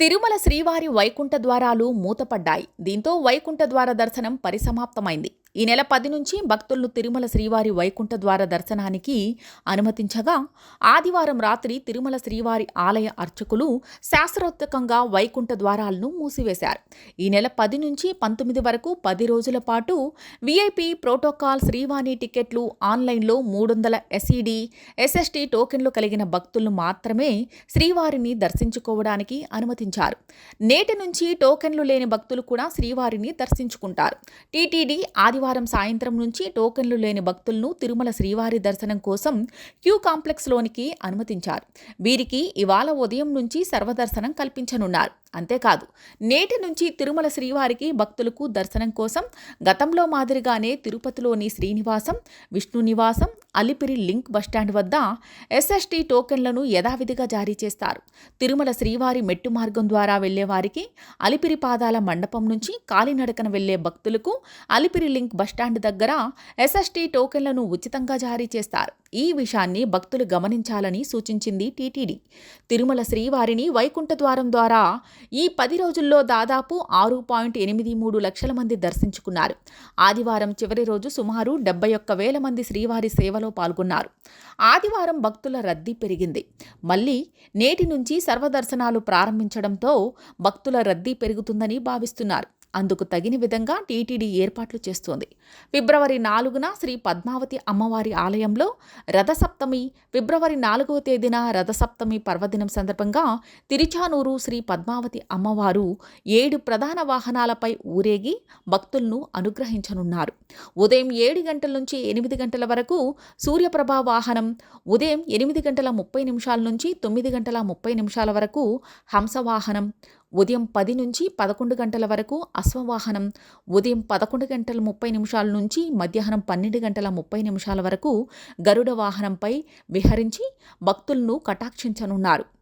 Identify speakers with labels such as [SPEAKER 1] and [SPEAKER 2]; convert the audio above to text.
[SPEAKER 1] తిరుమల శ్రీవారి వైకుంఠ ద్వారాలు మూతపడ్డాయి. దీంతో వైకుంఠ ద్వార దర్శనం పరిసమాప్తమైంది. ఈ నెల పది నుంచి భక్తులను తిరుమల శ్రీవారి వైకుంఠ ద్వార దర్శనానికి అనుమతించగా ఆదివారం రాత్రి తిరుమల శ్రీవారి ఆలయ అర్చకులు శాస్త్రోత్తకంగా వైకుంఠ ద్వారాలను మూసివేశారు. ఈ నెల పది నుంచి పంతొమ్మిది వరకు పది రోజుల పాటు విఐపి ప్రోటోకాల్ శ్రీవాణి టికెట్లు ఆన్లైన్లో మూడు వందల ఎస్ఈడి ఎస్ఎస్టీ టోకెన్లు కలిగిన భక్తులను మాత్రమే శ్రీవారిని దర్శించుకోవడానికి అనుమతించారు. నేటి నుంచి టోకెన్లు లేని భక్తులు కూడా శ్రీవారిని దర్శించుకుంటారు. టీటీడీ ఆదివారం సాయంత్రం నుంచి టోకెన్లు లేని భక్తులను తిరుమల శ్రీవారి దర్శనం కోసం క్యూ కాంప్లెక్స్లోనికి అనుమతించారు. వీరికి ఇవాళ ఉదయం నుంచి సర్వదర్శనం కల్పించనున్నారు. అంతేకాదు నేటి నుంచి తిరుమల శ్రీవారికి భక్తులకు దర్శనం కోసం గతంలో మాదిరిగానే తిరుపతిలోని Srinivasam Vishnu Nivasam Alipiri link bus stand వద్ద ఎస్ఎస్టీ టోకెన్లను యథావిధిగా జారీ చేస్తారు. తిరుమల శ్రీవారి మెట్టు మార్గం ద్వారా వెళ్ళేవారికి అలిపిరి పాదాల మండపం నుంచి కాలినడకన వెళ్ళే భక్తులకు అలిపిరి లింక్ బస్టాండ్ దగ్గర ఎస్ఎస్టీ టోకెన్లను ఉచితంగా జారీ చేస్తారు. ఈ విషయాన్ని భక్తులు గమనించాలని సూచించింది టీటీడీ. తిరుమల శ్రీవారిని వైకుంఠ ద్వారం ద్వారా ఈ పది రోజుల్లో దాదాపు ఆరు పాయింట్ ఎనిమిది మూడు లక్షల మంది దర్శించుకున్నారు. ఆదివారం చివరి రోజు సుమారు డెబ్బై ఒక్క వేల మంది శ్రీవారి సేవలో పాల్గొన్నారు. ఆదివారం భక్తుల రద్దీ పెరిగింది. మళ్ళీ నేటి నుంచి సర్వదర్శనాలు ప్రారంభించడంతో భక్తుల రద్దీ పెరుగుతుందని భావిస్తున్నారు. అందుకు తగిన విధంగా టీటీడీ ఏర్పాట్లు చేస్తోంది. ఫిబ్రవరి నాలుగున శ్రీ పద్మావతి అమ్మవారి ఆలయంలో రథసప్తమి ఫిబ్రవరి నాలుగవ తేదీన రథసప్తమి పర్వదినం సందర్భంగా తిరుచానూరు శ్రీ పద్మావతి అమ్మవారు ఏడు ప్రధాన వాహనాలపై ఊరేగి భక్తులను అనుగ్రహించనున్నారు. ఉదయం ఏడు గంటల నుంచి ఎనిమిది గంటల వరకు సూర్యప్రభ వాహనం ఉదయం ఎనిమిది గంటల ముప్పై నిమిషాల నుంచి తొమ్మిది గంటల ముప్పై నిమిషాల వరకు హంసవాహనం ఉదయం పది నుంచి పదకొండు గంటల వరకు అశ్వవాహనం ఉదయం పదకొండు గంటల ముప్పై నిమిషాల నుంచి మధ్యాహ్నం పన్నెండు గంటల ముప్పై నిమిషాల వరకు గరుడ వాహనంపై విహరించి భక్తులను కటాక్షించనున్నారు.